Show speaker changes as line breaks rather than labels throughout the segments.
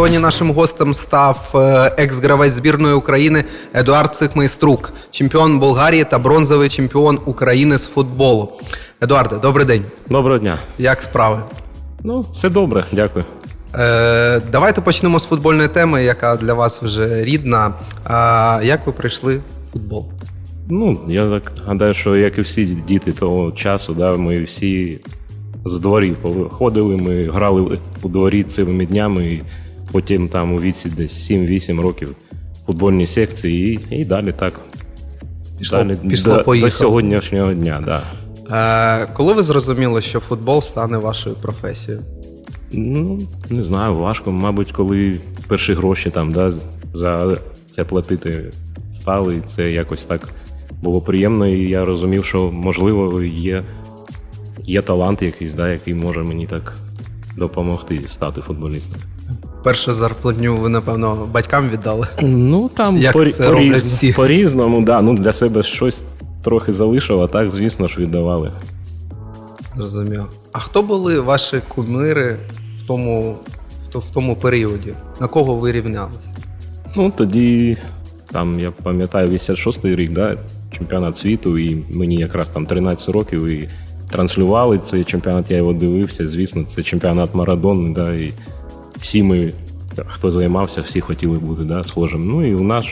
сьогодні нашим гостем став е, екс-гравець збірної України Едуард Цихмайструк, чемпіон Болгарії та бронзовий чемпіон України з футболу. Едуарде, добрий день.
Доброго дня.
Як справи?
Ну, все добре, дякую.
Е, давайте почнемо з футбольної теми, яка для вас вже рідна. А, як ви прийшли в футбол?
Ну, я так гадаю, що як і всі діти того часу, да, ми всі з дворів ходили, ми грали у дворі цілими днями, і потім там у віці десь 7-8 років в футбольній секції, і, і далі так.
Пішло-
далі
пішло,
до,
поїхало.
до сьогоднішнього дня, да.
Е, коли ви зрозуміли, що футбол стане вашою професією?
Ну, не знаю, важко, мабуть, коли перші гроші там, да, за це платити стали, і це якось так було приємно, і я розумів, що можливо є, є талант якийсь, да, який може мені так допомогти стати футболістом.
Першу зарплатню ви, напевно, батькам віддали.
Ну там
Як
по,
це роблять всі?
по-різному, да, ну для себе щось трохи залишив, а так, звісно ж, віддавали.
Зрозумів. А хто були ваші кумири в тому, в, в тому періоді? На кого ви рівнялися?
Ну, тоді, там, я пам'ятаю, 86-й рік, да, чемпіонат світу, і мені якраз там 13 років і транслювали цей чемпіонат, я його дивився. Звісно, це чемпіонат Марадони, да, і всі ми, хто займався, всі хотіли бути да, схожим. Ну і у нас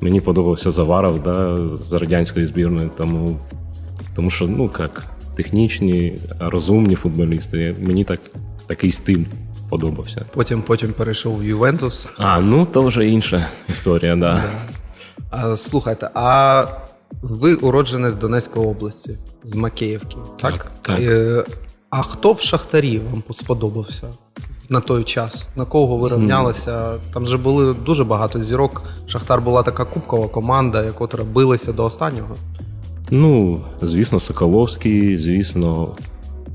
мені подобався Заваров да, з радянської збірної, тому, тому що, ну як, технічні, розумні футболісти. Мені так, такий стиль подобався.
Потім, потім перейшов в Ювентус.
А, ну то вже інша історія, да.
А, слухайте, а ви уродженець Донецької області з Макеївки, так?
Так, так.
Е, а хто в Шахтарі вам сподобався на той час? На кого ви рівнялися? Там же були дуже багато зірок. Шахтар була така кубкова команда, яка билася до останнього.
Ну, звісно, Соколовський, звісно,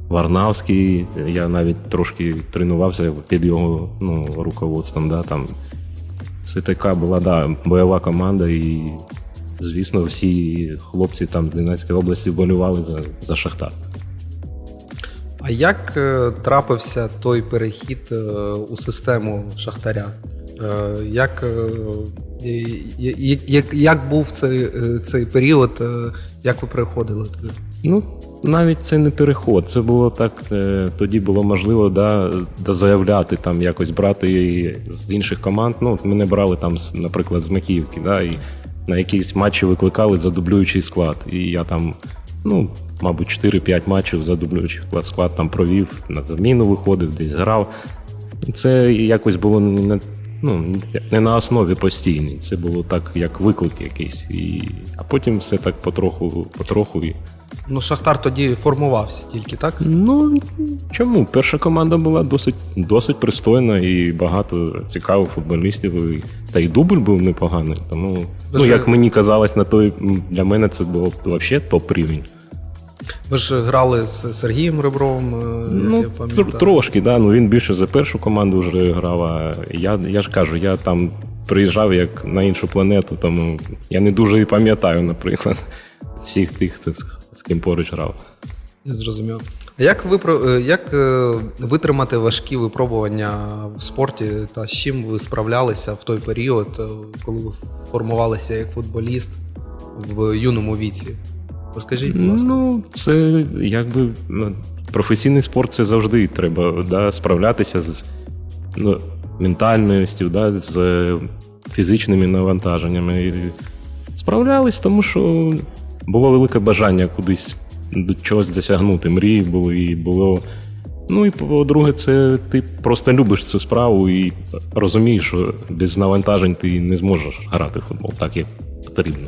Варнавський. Я навіть трошки тренувався під його ну, руководством. Да, там. Це така була да, бойова команда, і, звісно, всі хлопці там з Донецької області болювали за, за Шахтар.
А як е, трапився той перехід е, у систему Шахтаря? Е, Як, як, як був цей, цей період, як ви приходили туди?
Ну, навіть це не переход. Це було так. Тоді було можливо да, заявляти, там якось брати з інших команд. Ну, от мене брали там, наприклад, з Макіївки, да, і на якісь матчі викликали за дублюючий склад. І я там, ну, мабуть, 4-5 матчів за дублюючих склад, там провів, на заміну виходив, десь грав. Це якось було не, ну, не на основі постійній. Це було так, як виклик якийсь. І, а потім все так потроху, потроху. І,
Ну, Шахтар тоді формувався тільки, так?
Ну чому? Перша команда була досить досить пристойна і багато цікавих футболістів. І, та й дубль був непоганий. Тому, ну як мені казалось, на той для мене це було взагалі топ рівень.
Ви ж грали з Сергієм Ребровим, е,
Ну,
я пам'ятаю.
трошки, да. Ну він більше за першу команду вже грав. А я, я ж кажу, я там приїжджав як на іншу планету, тому я не дуже і пам'ятаю, наприклад, всіх тих, хто з, з ким поруч грав.
Я зрозумів. А Як, випро- е, як е, витримати важкі випробування в спорті та з чим ви справлялися в той період, коли ви формувалися як футболіст в юному віці? Розкажіть, будь ласка.
Ну, це якби ну, професійний спорт це завжди треба да, справлятися з ну, ментальністю, да, з фізичними навантаженнями. І справлялись, тому що було велике бажання кудись до чогось досягнути. Мрії були і було. Ну і по-друге, це ти просто любиш цю справу і розумієш, що без навантажень ти не зможеш грати в футбол так, як потрібно.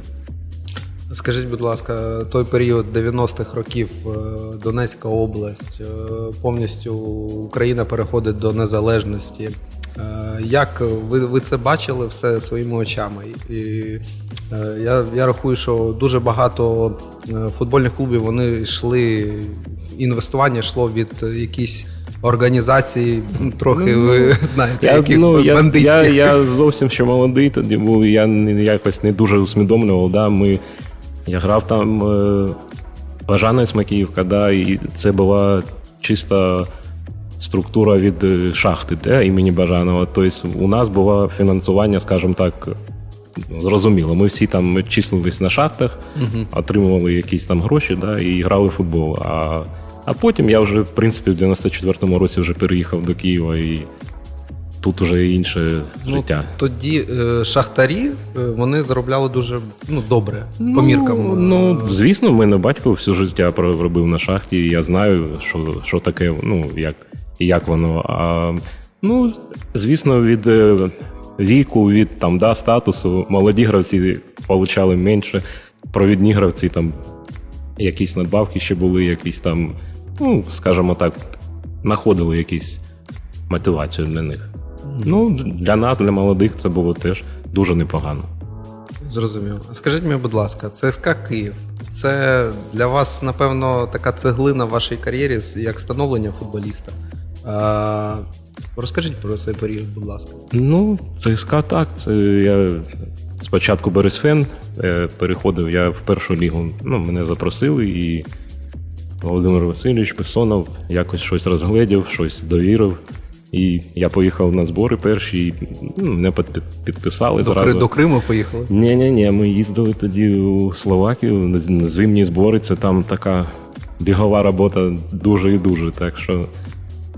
Скажіть, будь ласка, той період 90-х років е, Донецька область, е, повністю Україна переходить до незалежності. Е, Як ви, ви це бачили все своїми очами? І я, я рахую, що дуже багато футбольних клубів вони йшли, інвестування йшло від якісь організацій, ну, трохи
Ну,
ви знаєте,
Я,
яких
ну, я,
бандитських.
я, я зовсім ще молодий тоді був, я якось не дуже усвідомлював. Да, ми, я грав там е, Бажанець Макіївка, да, і це була чиста структура від е, шахти де, імені Бажанова. Тобто у нас було фінансування, скажімо так, ну, зрозуміло. Ми всі там числились на шахтах, отримували якісь там гроші да, і грали в футбол. А, а потім я вже, в принципі, в 94-му році вже переїхав до Києва і тут вже інше життя.
Ну, тоді е, шахтарі е, вони заробляли дуже ну, добре по міркам. е,
Ну, звісно, в мене батько всю життя проробив на шахті, і я знаю, що, що таке, ну, як, і як воно. А, ну, звісно, від е, віку, від там, да, статусу, молоді гравці получали менше, провідні гравці там якісь надбавки ще були, якісь там, ну, скажімо так, знаходили якісь мотивацію для них. Ну, для нас, для молодих, це було теж дуже непогано.
Зрозуміло. Скажіть мені, будь ласка, ЦСКА Київ. Це для вас, напевно, така цеглина в вашій кар'єрі як становлення футболіста. А, розкажіть про цей період, будь ласка.
Ну, ЦСКА так. Це я спочатку Бересфен е, переходив я в першу лігу. Ну, мене запросили, і Володимир Васильович Песонов якось щось розгледів, щось довірив. І я поїхав на збори перші, і ну, мене під- підписали
До,
зразу.
до Криму поїхали.
Ні, ні, ні, ми їздили тоді у Словакію на зимні збори. Це там така бігова робота дуже і дуже. Так що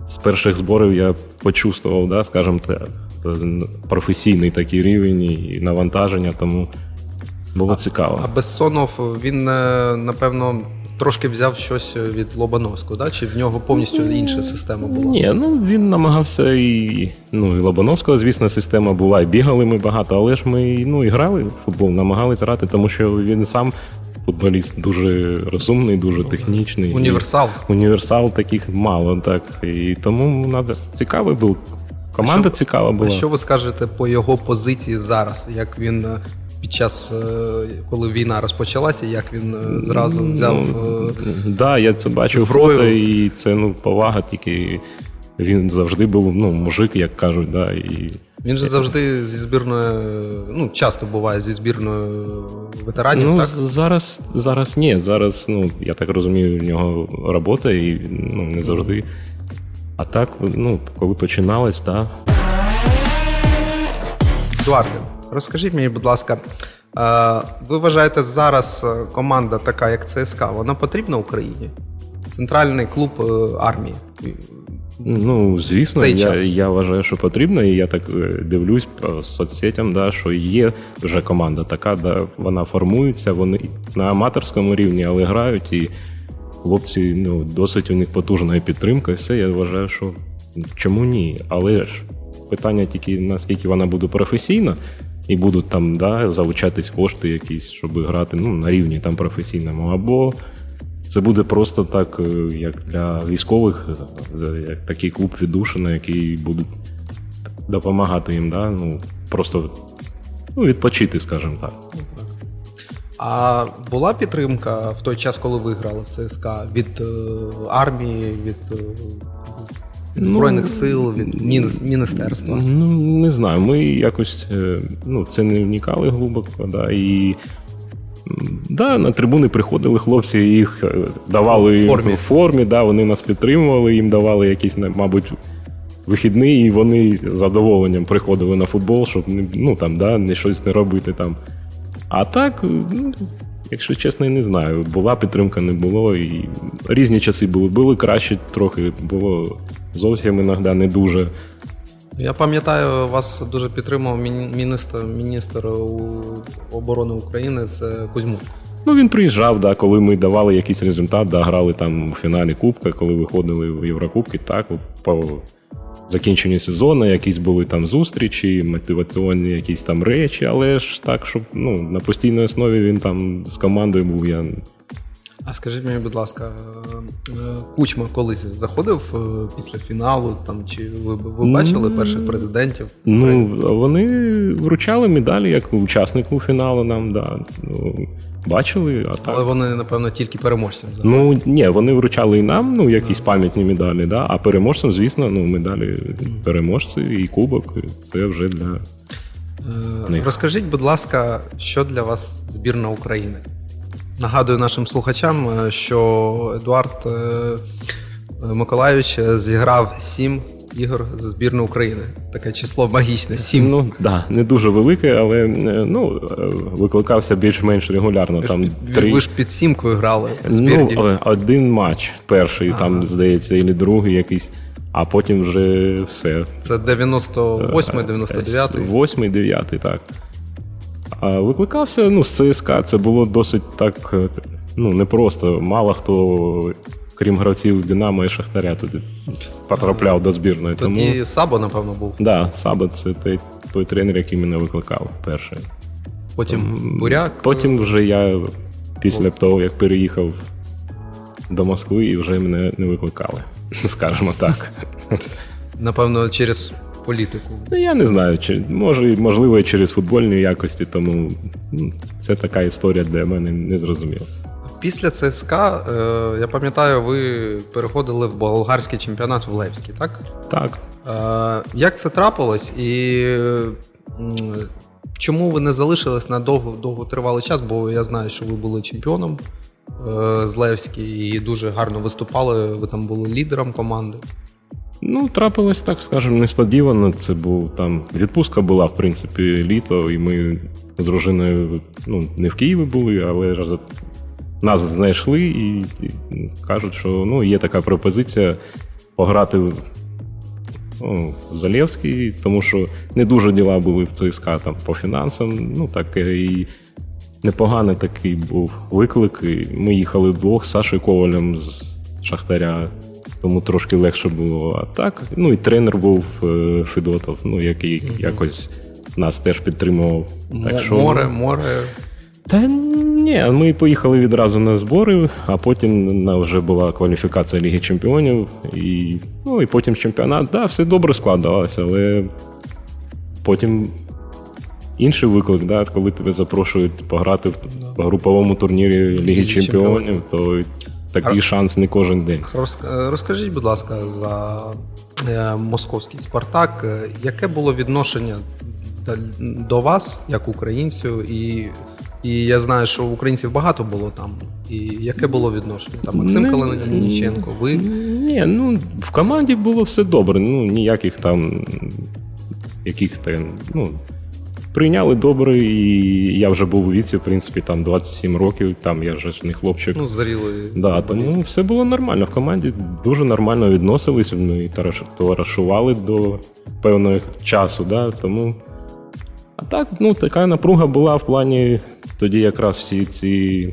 з перших зборів я почувствував, да, скажімо так, професійний такий рівень і навантаження, тому було цікаво.
А Бессонов, він, е, напевно, трошки взяв щось від Лобановського, да? чи в нього повністю інша система була?
Ні, ну він намагався і. Ну, і Лобановського, звісно, система була, і бігали ми багато, але ж ми ну, і грали в футбол, намагались грати, тому що він сам футболіст дуже розумний, дуже технічний.
Універсал.
Універсал таких мало, так. І тому надо, цікавий був. Команда
що-
цікава була.
А що ви скажете по його позиції зараз? Як він е, під час, е, коли війна розпочалася, як він е, зразу взяв.
Ну,
е,
да, я це бачив фото, і це ну, повага, тільки він завжди був ну, мужик, як кажуть, да, і
Він же завжди зі збірною, ну часто буває зі збірною ветеранів,
ну,
так?
зараз, зараз ні. Зараз, ну, я так розумію, в нього робота і ну, не завжди. А так, ну, коли починалось, так.
Едуарде, розкажіть мені, будь ласка, е, ви вважаєте зараз е, команда така, як ЦСКА, вона потрібна Україні? Центральний клуб е, армії.
Ну, звісно,
Цей
я,
час.
я вважаю, що потрібно, і я так дивлюсь по соцсетям, да, що є вже команда така, да, вона формується, вони на аматорському рівні, але грають, і хлопці, ну, досить у них потужна підтримка, і все. Я вважаю, що чому ні? Але ж питання тільки наскільки вона буде професійна, і будуть там да, залучатись кошти якісь, щоб грати ну, на рівні там професійному, або це буде просто так, е, як для військових, е, як такий клуб віддушина, який будуть допомагати їм, да? ну, просто ну, відпочити, скажімо так.
А була підтримка в той час, коли ви грали в ЦСКА від е, армії, від Збройних
Ну,
сил, міністерства?
Ну, не знаю, ми якось е, ну, це не вникали глибоко, да, і да, на трибуни приходили хлопці, їх е, давали
В формі.
в формі, да, вони нас підтримували, їм давали якісь, мабуть, вихідний, і вони з задоволенням приходили на футбол, щоб ну, там, да, не щось не робити там. А так, ну, якщо чесно, я не знаю. Була підтримка, не було. І різні часи були. Були краще трохи, було зовсім іноді не дуже.
Я пам'ятаю, вас дуже підтримав міністр, міністр оборони України, це Кузьмук.
Ну, він приїжджав, да, коли ми давали якийсь результат, да, грали там у фіналі Кубка, коли виходили в Єврокубки, так, по закінченню сезону, якісь були там зустрічі, мотиваційні якісь там речі, але ж так, щоб ну, на постійній основі він там з командою був. Я...
А скажіть мені, будь ласка, е, е, Кучма колись заходив е, після фіналу, там чи ви, ви бачили
Ну,
перших президентів?
Ну, вони вручали медалі як учаснику фіналу нам, да. Ну, бачили, а так.
Але вони, напевно, тільки переможцям.
Ну ні, вони вручали і нам ну, якісь пам'ятні медалі, да? а переможцям, звісно, ну, медалі переможці і кубок. Це вже для. Них.
Розкажіть, будь ласка, що для вас збірна України? Нагадую нашим слухачам, е, що Едуард е, Миколайович е, зіграв 7 ігор за збірну України. Таке число магічне 7.
Ну да, не дуже велике, але ну викликався більш-менш регулярно. Там
ви,
три
ви ж під сімкою грали в
ну,
збірні.
е, один матч, перший,
Ага.
там, здається, і другий якийсь, а потім вже все.
Це 98 99
Восьмий, дев'ятий, так. А викликався ну, з ЦСКА. Це було досить так е, ну, непросто. Мало хто, крім гравців Динамо і Шахтаря, туди потрапляв до збірної. Тому
Тоді Сабо, напевно, був.
да, Саба це той, той тренер, який мене викликав перший.
Потім Буряк.
Потім вже я, після того, як переїхав до Москви, і вже мене не викликали, скажімо так.
Напевно, через політику.
Ну, я не знаю, чи може, можливо, і через футбольні якості, тому це така історія для мене не зрозуміла.
Після ЦСКА, е, я пам'ятаю, ви переходили в болгарський чемпіонат в Левський, так?
Так.
Е, Як це трапилось і чому ви не залишились на довго, довготривалий час? Бо я знаю, що ви були чемпіоном е, з Левський і дуже гарно виступали. Ви там були лідером команди.
Ну, трапилось так, скажімо, несподівано. Це був там відпустка була, в принципі, літо, і ми з дружиною ну, не в Києві були, але нас знайшли і, і кажуть, що ну, є така пропозиція пограти ну, в Залєвський, тому що не дуже діла були в ЦСКА там по фінансам. Ну так і непоганий такий був виклик. І ми їхали вдвох з Сашою Ковалем з Шахтаря, тому трошки легше було. А так, ну і тренер був е, Федотов, ну який
Мгм.
якось нас теж підтримував. Так що,
Море, море.
Та ні, ми поїхали відразу на збори, а потім вже була кваліфікація Ліги Чемпіонів, і, ну, і потім чемпіонат. Да, все добре складалося, але потім інший виклик, да, коли тебе запрошують пограти в груповому турнірі Ліги
Ліги
Чемпіонів, то такий шанс не кожен день.
Розк- е, Розкажіть, будь ласка, за е, московський Спартак. Е, Яке було відношення до- вас, як українців, і, і я знаю, що українців багато було там. І яке було відношення? Там Максим Калиніченко, ви.
Ні, ну в команді було все добре. Ну ніяких там яких там, ну. Прийняли добре, і я вже був у віці, в принципі, там 27 років, там я вже ж не хлопчик.
Ну, зріли.
да, тому все було нормально. В команді дуже нормально відносились, ми товаришували до певного часу, да, тому. А так, ну, така напруга була в плані, тоді якраз всі ці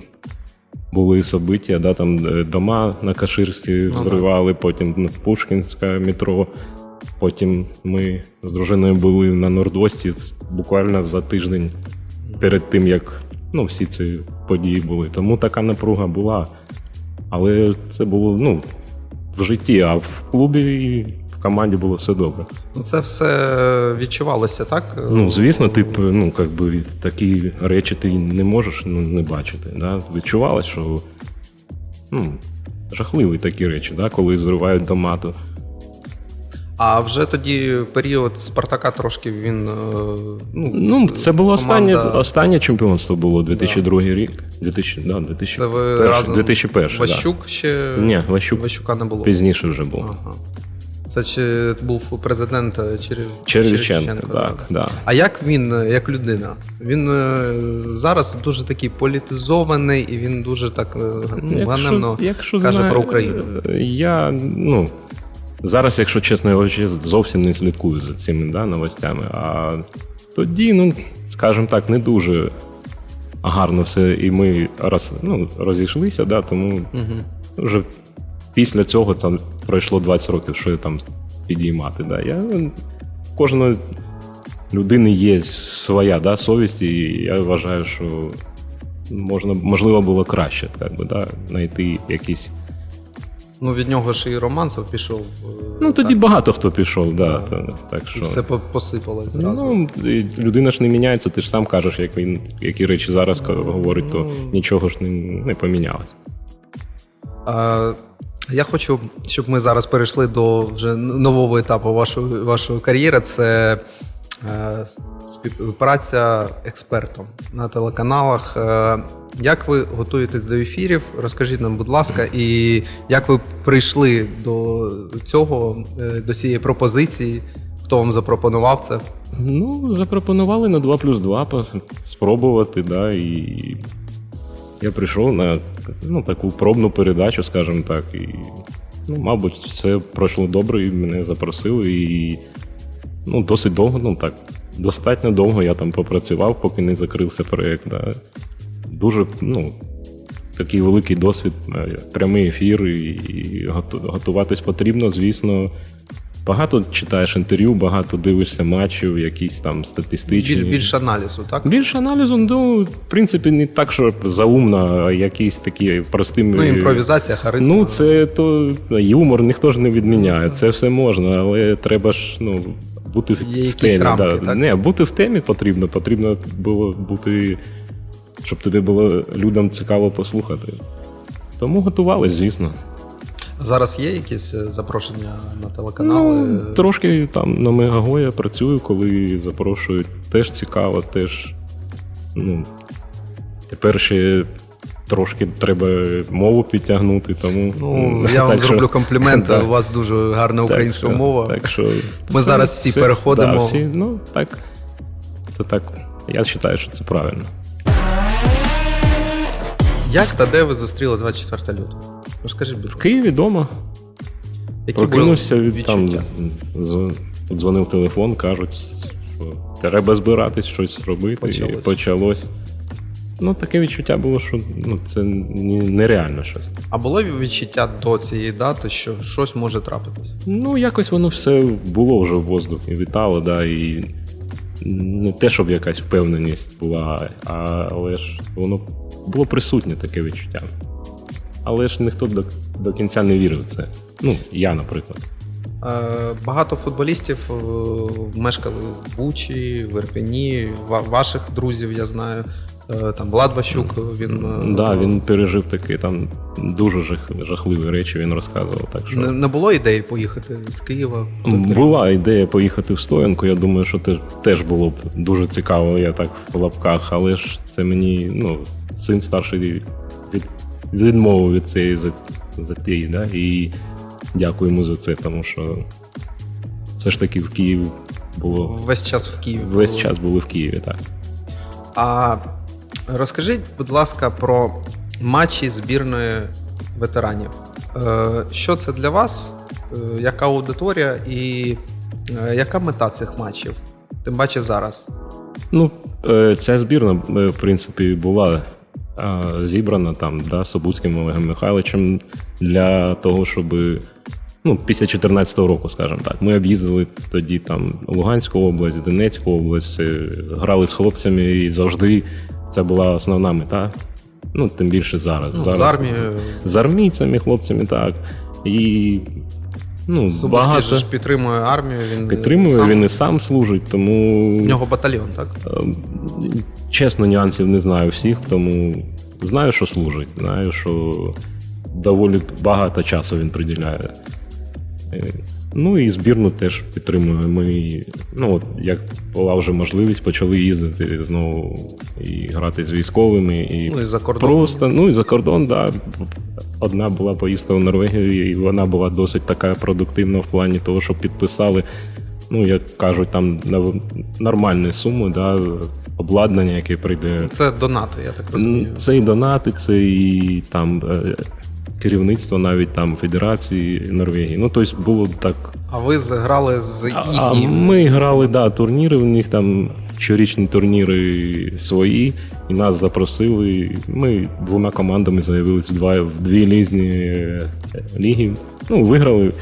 були собиття, да, там е, дома на Каширській
Ну, да.
взривали, потім на Пушкінське метро. Потім ми з дружиною були на Нордості буквально за тиждень перед тим, як ну, всі ці події були. Тому така напруга була. Але це було ну, в житті, а в клубі і в команді було все добре.
Ну, Це все відчувалося, так?
Ну, звісно, ти ну, как би, такі речі ти не можеш ну, не бачити. Да? Відчувалось, що ну, жахливі такі речі, да? коли зривають дома.
А вже тоді період Спартака трошки він. е, Ну,
Ну, це було останнє,
команда-
останнє чемпіонство було 2002 рік. 2000, да, 2001,
Це ви разом
2001
Ващук ще.
Ні, Ващук
Ващука не було.
пізніше вже був.
Ага. Це чи був президент Черев...
Черевченко, так, да.
А як він, як людина? Він е, зараз дуже такий політизований, і він дуже так ну, ганебно каже
знаю,
про Україну.
Я, ну, зараз, якщо чесно, я вообще зовсім не слідкую за цими да, новостями. А тоді, ну, скажімо так, не дуже гарно все, і ми роз, ну, розійшлися, да, тому
Угу.
вже після цього там пройшло 20 років, що я там підіймати. Да. Я, в кожної людини є своя да, совість, і я вважаю, що можна, можливо було краще так би, да, знайти якісь.
Ну, від нього ж і Романцев пішов. е,
Ну тоді
так,
багато хто пішов, да,
Да.
та- так
і
що.
все посипалось зразу.
Ну, людина ж не міняється, ти ж сам кажеш, як він, які речі зараз ка- говорить, то
Ну.
нічого ж не, не помінялось.
А, я хочу, щоб ми зараз перейшли до вже нового етапу вашої, вашої кар'єри. Це співпраця експертом на телеканалах. Е, Як ви готуєтесь до ефірів? Розкажіть нам, будь ласка, і як ви прийшли до цього, е, до цієї пропозиції? Хто вам запропонував це?
Ну, запропонували на 2 плюс 2 спробувати, да, і я прийшов на ну, таку пробну передачу, скажімо так. І, ну, мабуть, все пройшло добре, і мене запросили. І ну, досить довго, ну так, достатньо довго я там попрацював, поки не закрився проєкт. Да. Дуже, ну, такий великий досвід, е, прямий ефір, і, і готуватись потрібно, звісно. Багато читаєш інтерв'ю, багато дивишся матчів, якісь там статистичні.
Біль, більше аналізу, так?
Більше аналізу, ну, в принципі, не так, що заумно, а якісь такі простими.
Ну, імпровізація, харизма.
Ну, це то юмор ніхто ж не відміняє.
Ну.
Це все можна, але треба ж ну, бути в,
Є
в темі.
рамки,
да.
так?
Не, бути в темі потрібно. Потрібно було бути, щоб тобі було людям цікаво послухати. Тому готувались, звісно.
Зараз є якісь е, запрошення на телеканали?
Ну, трошки там на Мегагоя працюю, коли запрошують. Теж цікаво, теж. Ну, тепер ще трошки треба мову підтягнути, тому.
Ну, я вам
так що-
зроблю комплімент. У вас дуже гарна українська мова.
Так що
Ми зараз всі переходимо.
Да, всі, ну, так. Це так. Я вважаю, що це правильно.
Як та де ви зустріли 24 лютого? Розкажіть, будь
В. Києві вдома прокинувся від там дзвонив телефон, кажуть, що треба збиратись, щось робити.
Почалось.
І почалось. Ну, таке відчуття було, що ну, це нереально щось.
А було відчуття до цієї дати, що щось може трапитись?
Ну, якось воно все було вже в воздухі, вітало, да, і не те, щоб якась впевненість була, а, але ж воно було присутнє таке відчуття. Але ж ніхто до, до кінця не вірив в це. Ну, я, наприклад.
Е, Багато футболістів е, мешкали в Бучі, в Ірпені, ваших друзів, я знаю. Е, Там Влад Ващук, він,
Да, він пережив такі там дуже жах, жахливі речі, він розказував. Так що
не, не було ідеї поїхати з Києва.
була ідея поїхати в стоянку. Я думаю, що теж, теж було б дуже цікаво, я так в лапках, але ж це мені, ну, син старший від, відмовив від цієї за- затії, да? і дякую йому за це, тому що все ж таки в Києві було.
Весь час в Києві.
Весь
було.
час були в Києві, так.
А розкажіть, будь ласка, про матчі збірної ветеранів. Е, Що це для вас? Е, Яка аудиторія і е, яка мета цих матчів? Тим паче зараз.
Ну, ця збірна, в принципі, була зібрана там да, Собуцьким Олегом Михайловичем для того, щоб ну, після 2014 року, скажімо так, ми об'їздили тоді там Луганську область, Донецьку область, е, грали з хлопцями і завжди це була основна мета. Ну, тим більше зараз.
Ну,
зараз
з армією.
з армійцями, хлопцями, так. І ну,
Собуський
багато
ж підтримує армію. Він
підтримує,
сам,
він і сам служить, тому.
в нього батальйон, так?
Ем, Чесно, нюансів не знаю всіх, тому знаю, що служить. Знаю, що доволі багато часу він приділяє. Ну і збірну теж підтримуємо. Ми, ну, от, як була вже можливість, почали їздити знову і грати з військовими. І
Ну і за кордон.
Просто, ну і за кордон, да. Одна була поїздка в Норвегію, і вона була досить така продуктивна в плані того, що підписали, ну, як кажуть, там нормальні суми, да, обладнання, яке прийде.
Це донати, я так розумію.
Це і донати, це і там е, керівництво навіть там Федерації Норвегії. Ну, тобто було так
А ви зграли з
а, а ми грали, да, турніри, у них там щорічні турніри свої, і нас запросили. Ми двома командами заявилися в, в дві різні е, ліги. Ну, виграли,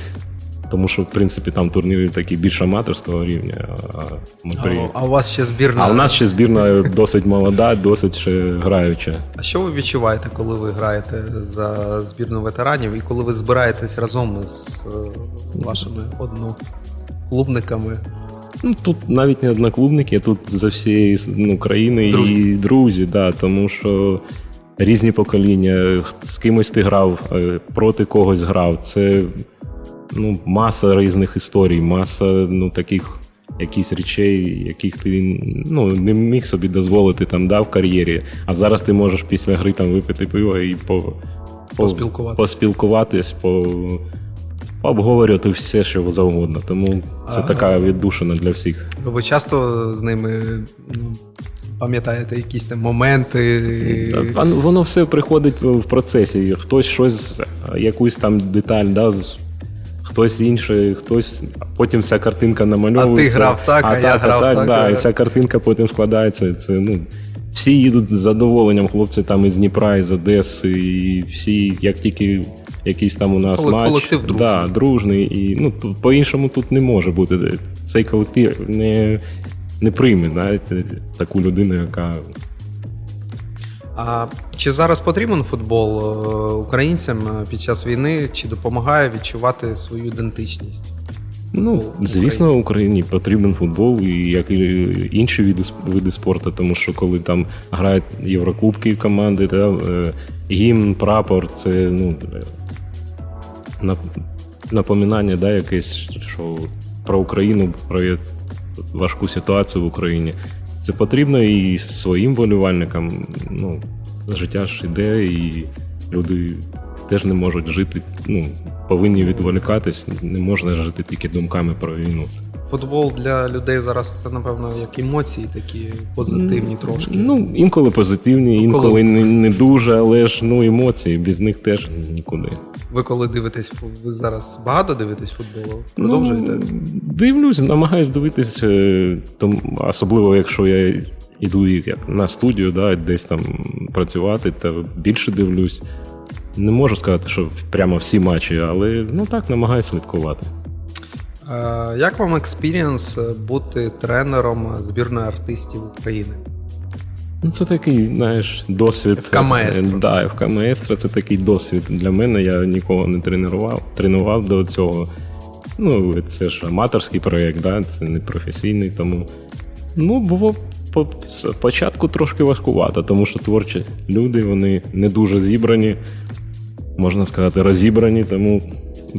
тому що, в принципі, там турніри такі більш аматорського рівня. А, ми
А,
при...
а у вас ще збірна.
а у нас ще збірна досить молода, досить ще граюча.
А що ви відчуваєте, коли ви граєте за збірну ветеранів і коли ви збираєтесь разом з е, вашими одноклубниками?
Ну, тут навіть не одноклубники, тут за всієї ну, країни
Друзі.
і друзі, да, тому що різні покоління, з кимось ти грав, е, проти когось грав. Це ну, маса різних історій, маса ну, таких якісь речей, яких ти ну, не міг собі дозволити там да, в кар'єрі. А зараз ти можеш після гри там випити пиво і по, по,
Поспілкуватись.
поспілкуватись, по, пообговорювати все, що завгодно. Тому це
Ага.
така віддушина для всіх.
Ви часто з ними ну, пам'ятаєте якісь там моменти?
Та, Воно все приходить в процесі. Хтось щось, якусь там деталь, да, хтось інший, хтось. Потім ця картинка намальовується.
А ти грав так, а я грав так,
Да,
да.
і ця картинка потім складається. Це, ну, всі їдуть з задоволенням, хлопці там із Дніпра, із Одеси, і всі, як тільки якийсь там у нас
Колек-
матч.
колектив дружний.
Да, дружний. І, ну, по-іншому тут не може бути. Цей колектив не, не прийме знаєте, таку людину, яка
А чи зараз потрібен футбол е, українцям е, під час війни? Чи допомагає відчувати свою ідентичність?
Ну, звісно, Україні потрібен футбол, і як і інші види, види спорту, тому що коли там грають Єврокубки команди, да, е, гімн, прапор, це ну, напоминання, да, якесь, що про Україну, про важку ситуацію в Україні. Це потрібно і своїм волювальникам. Ну, життя ж іде, і люди теж не можуть жити, ну, повинні відволікатись, не можна жити тільки думками про війну.
Футбол для людей зараз це, напевно, як емоції такі позитивні трошки.
Ну, інколи позитивні, інколи
Коли-
не, не дуже, але ж ну, емоції, без них теж нікуди.
Ви коли дивитесь, ви зараз багато дивитесь футболу? Продовжуєте?
Ну, дивлюсь, намагаюсь дивитись, е, особливо якщо я йду як на студію, да, десь там працювати, то більше дивлюсь. Не можу сказати, що прямо всі матчі, але ну так намагаюсь слідкувати.
Як вам експірієнс е, бути тренером збірної артистів України?
Ну, це такий, знаєш, досвід.
ФК Маестро.
Е, Да, ФК Маестро це такий досвід для мене. Я нікого не тренував, тренував до цього. Ну, це ж аматорський проєкт, да? це не професійний, тому. Ну, було по спочатку трошки важкувато, тому що творчі люди, вони не дуже зібрані, можна сказати, розібрані, тому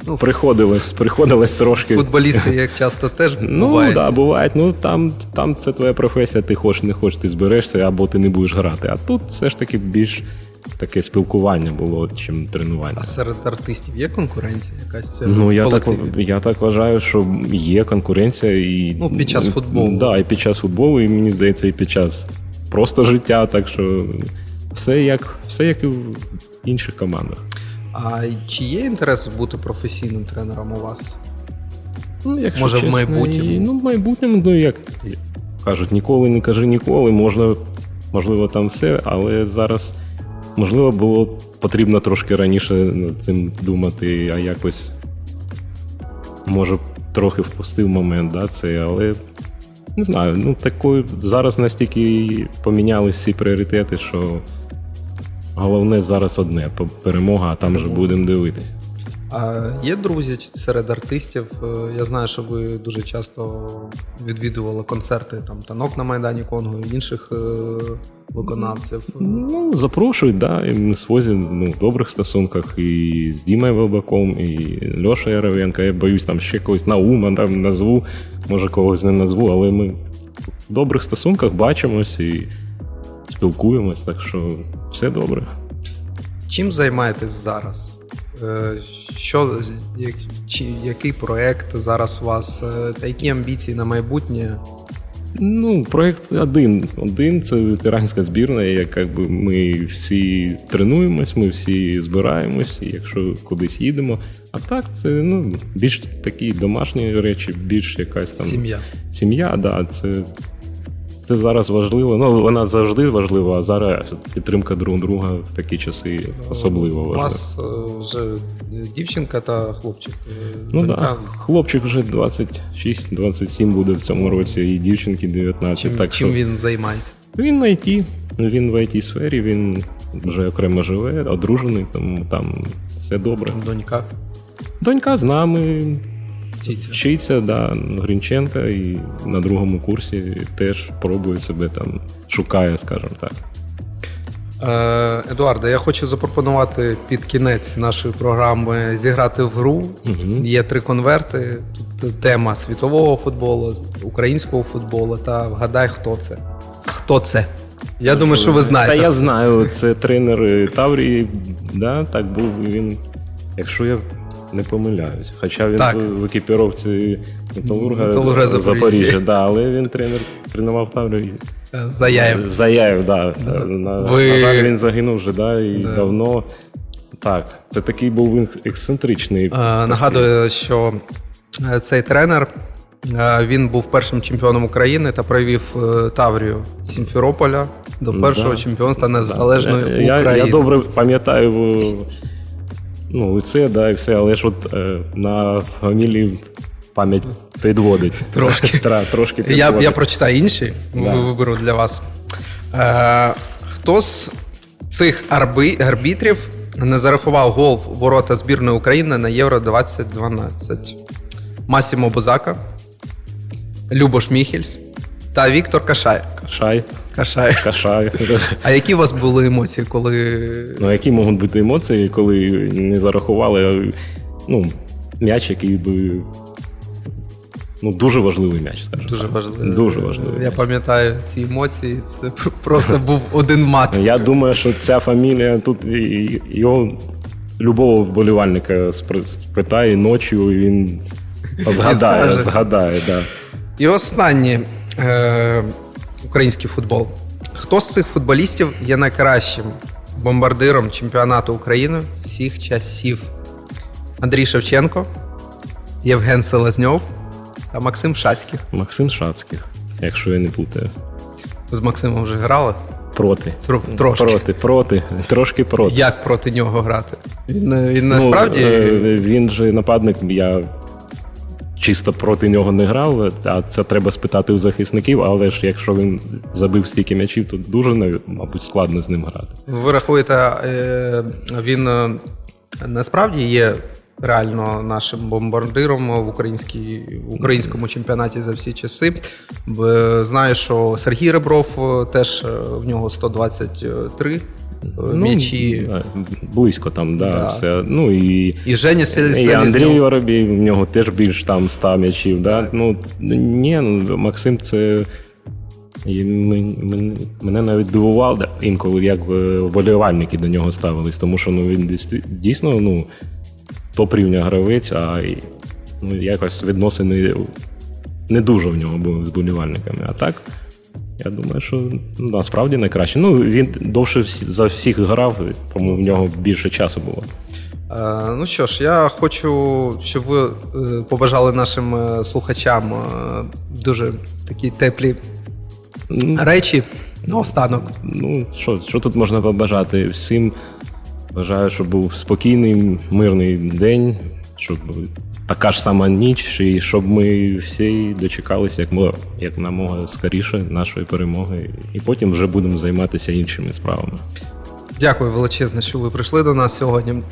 Ну,
приходилось, приходилось трошки.
Футболісти, як часто теж
Ну,
бувають.
да, бувають. Ну там, там це твоя професія, ти хочеш, не хочеш, ти зберешся, або ти не будеш грати. А тут все ж таки більш таке спілкування було, чим тренування.
А серед артистів є конкуренція якась?
Ну, я так, я так вважаю, що є конкуренція і.
Ну, під час футболу.
Да, і під час футболу, і мені здається, і під час просто життя. Так що все як, все як і в інших командах.
А чи є інтерес бути професійним тренером у вас?
Ну, якщо
Може, в майбутньому?
і- Ну, в майбутньому, ну як кажуть, ніколи не кажи ніколи, можна, можливо, там все, але зараз, можливо, було потрібно трошки раніше над цим думати, а якось може трохи впустив момент, да, це, але не знаю, ну такою зараз настільки помінялись всі пріоритети, що головне зараз одне перемога, а там вже будемо дивитись.
А є друзі серед артистів? Е, Я знаю, що ви дуже часто відвідували концерти там танок на Майдані Конго і інших е, виконавців.
Ну, запрошують, да, і ми з Фозі ну, в добрих стосунках і з Дімою Велбаком, і Льоша Яровенко. Я боюсь там ще когось Наума там назву, може когось не назву, але ми в добрих стосунках бачимось і спілкуємось, так що все добре.
Чим займаєтесь зараз? Е, Що, чи, який проект зараз у вас? е, Та які амбіції на майбутнє?
Ну, проєкт один. Один це ветеранська збірна, як якби ми всі тренуємось, ми всі збираємось, якщо кудись їдемо. А так, це ну, більш такі домашні речі, більш якась там
Сім'я.
сім'я, да, це, це зараз важливо. Ну, вона завжди важлива, а зараз підтримка друг друга в такі часи особливо
У
важлива.
вас е, вже дівчинка та хлопчик. е,
Ну так, да. хлопчик вже 26-27 буде в цьому році, і дівчинки 19.
Чим,
так
чим
що...
він займається?
Він в IT, він в it сфері, він вже окремо живе, одружений, тому там все добре.
Донька
Донька з нами
вчиться.
вчиться, да, Гринченка, і на другому курсі теж пробує себе там, шукає, скажімо так.
Е, Едуарде, я хочу запропонувати під кінець нашої програми зіграти в гру.
Мгм.
Є три конверти. Тут тема світового футболу, українського футболу та вгадай, хто це. Хто це? Я думаю, що ви знаєте.
Та я знаю, це тренер Таврії, да, так був він, якщо я не помиляюсь. Хоча він
Так.
в, екіпіровці Металурга,
Металурга Запоріжжя.
Да, але він тренер тренував Таврію.
Е, Заяєв.
Заяєв, да.
Да.
На,
Ви-
на жаль, він загинув вже, да, і
Да.
давно. Так, це такий був ексцентричний.
Е, Нагадую, що е, цей тренер е, він був першим чемпіоном України та привів е, Таврію Сімферополя до першого
Да.
чемпіонства незалежної
я,
України.
Я добре пам'ятаю ну, лице, да, і все, але ж от е, на фамілії пам'ять підводить.
Трошки.
Тра- трошки
Я,
підводить.
я прочитаю інші,
Да.
виберу для вас. Е, хто з цих арби, арбітрів не зарахував гол в ворота збірної України на Євро 2012? Масімо Бузака, Любош Міхельс та Віктор Кашай.
Кашай,
Кашай.
кашай.
А які у вас були емоції, коли.
ну, які можуть бути емоції, коли не зарахували ну, м'яч, який би. Ну, дуже важливий м'яч, скажімо.
Дуже
так.
важливо.
Дуже важливий.
Я пам'ятаю ці емоції. Це просто був один мат.
Я думаю, що ця фамілія тут його любого вболівальника спитає ночі, і він згадає, згадає, да.
І останнє е, український футбол. Хто з цих футболістів є найкращим бомбардиром чемпіонату України всіх часів? Андрій Шевченко, Євген Селезньов та Максим Шацьких.
Максим Шацьких, якщо я не плутаю.
Ви з Максимом вже грали?
Проти.
Тро- Трошки.
Проти, проти, трошки проти.
Як проти нього грати? Він, е, він
Ну,
насправді.
е, він же нападник, я чисто проти нього не грав, а це треба спитати у захисників, але ж якщо він забив стільки м'ячів, то дуже, мабуть, складно з ним грати.
Ви рахуєте, е, він е, насправді є реально нашим бомбардиром в, українській, в українському чемпіонаті за всі часи. Знаю, що Сергій Ребров е, теж в нього 123 е, м'ячі.
Ну, да, близько там, да,
Да.
Все. Ну і,
І Женя Сель-
і Андрій Воробій, в нього теж більш там 100 м'ячів. Да?
Так.
Ну, ні, ну, Максим це. І мен- мен- мене навіть дивував інколи, як е, вболівальники до нього ставились, тому що ну, він дійсно ну, топ-рівня гравець, а ну, якось відносини не дуже в нього були з вболівальниками. А так, я думаю, що ну, насправді найкраще. Ну, він довше за всіх грав, тому в нього більше часу було.
Е, Ну що ж, я хочу, щоб ви е, побажали нашим е, слухачам дуже такі теплі
Ну,
речі наостанок.
Ну, що, що тут можна побажати? Всім бажаю, щоб був спокійний, мирний день, щоб така ж сама ніч, і щоб ми всі дочекалися як, мо- як намога скоріше нашої перемоги, і потім вже будемо займатися іншими справами.
Дякую величезне, що ви прийшли до нас сьогодні.